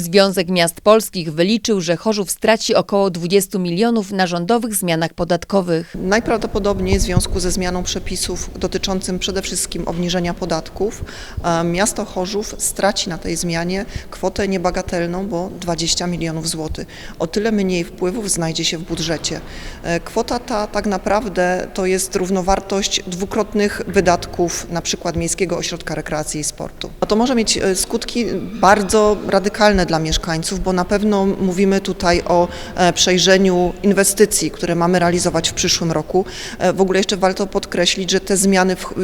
Związek Miast Polskich wyliczył, że Chorzów straci około 20 milionów na rządowych zmianach podatkowych. Najprawdopodobniej w związku ze zmianą przepisów dotyczącym przede wszystkim obniżenia podatków, e, miasto Chorzów straci na tej zmianie kwotę niebagatelną, bo 20 milionów złotych. O tyle mniej wpływów znajdzie się w budżecie. E, Kwota ta tak naprawdę to jest równowartość dwukrotnych wydatków na przykład Miejskiego Ośrodka Rekreacji i Sportu. No to może mieć e, skutki bardzo radykalne dla mieszkańców, bo na pewno mówimy tutaj o e, przejrzeniu inwestycji, które mamy realizować w przyszłym roku. E, W ogóle jeszcze warto podkreślić, że te zmiany w,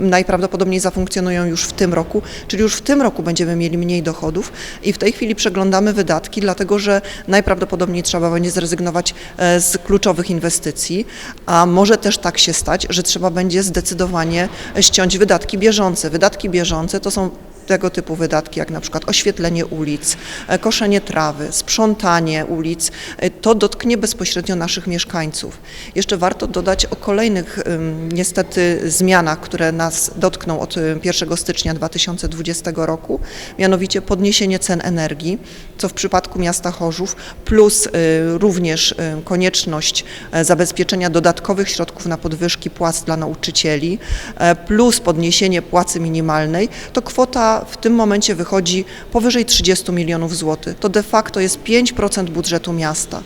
najprawdopodobniej zafunkcjonują już w tym roku, czyli już w tym roku będziemy mieli mniej dochodów i w tej chwili przeglądamy wydatki, dlatego że najprawdopodobniej trzeba będzie zrezygnować e, z kluczowych inwestycji, a może też tak się stać, że trzeba będzie zdecydowanie ściąć wydatki bieżące. Wydatki bieżące to są tego typu wydatki, jak na przykład oświetlenie ulic, e, koszenie trawy, sprzątanie ulic, e, to dotknie bezpośrednio naszych mieszkańców. Jeszcze warto dodać o kolejnych niestety zmianach, które nas dotkną od y, 1 stycznia 2020 roku, mianowicie podniesienie cen energii, co w przypadku miasta Chorzów, plus y, również y, konieczność e, zabezpieczenia dodatkowych środków na podwyżki płac dla nauczycieli, plus podniesienie płacy minimalnej, to kwota w tym momencie wychodzi powyżej 30 milionów złotych. To de facto jest 5% budżetu miasta.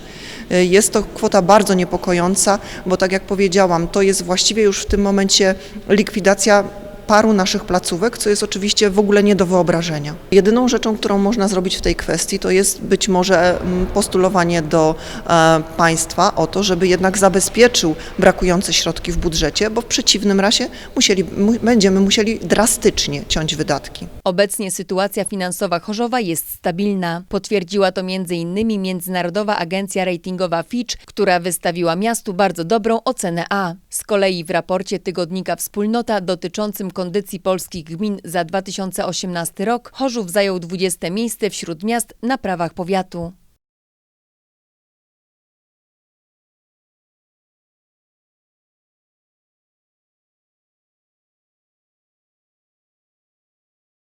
Y, Jest to kwota bardzo niepokojąca, bo tak jak powiedziałam, to jest właściwie już w tym momencie likwidacja paru naszych placówek, co jest oczywiście w ogóle nie do wyobrażenia. Jedyną rzeczą, którą można zrobić w tej kwestii, to jest być może mm, postulowanie do e, państwa o to, żeby jednak zabezpieczył brakujące środki w budżecie, bo w przeciwnym razie musieli, mu, będziemy musieli drastycznie ciąć wydatki. Obecnie sytuacja finansowa Chorzowa jest stabilna. Potwierdziła to m.in. Międzynarodowa Agencja Ratingowa Fitch, która wystawiła miastu bardzo dobrą ocenę A. Z kolei w raporcie tygodnika Wspólnota dotyczącym kondycji polskich gmin za 2018 rok Chorzów zajął 20 miejsce wśród miast na prawach powiatu.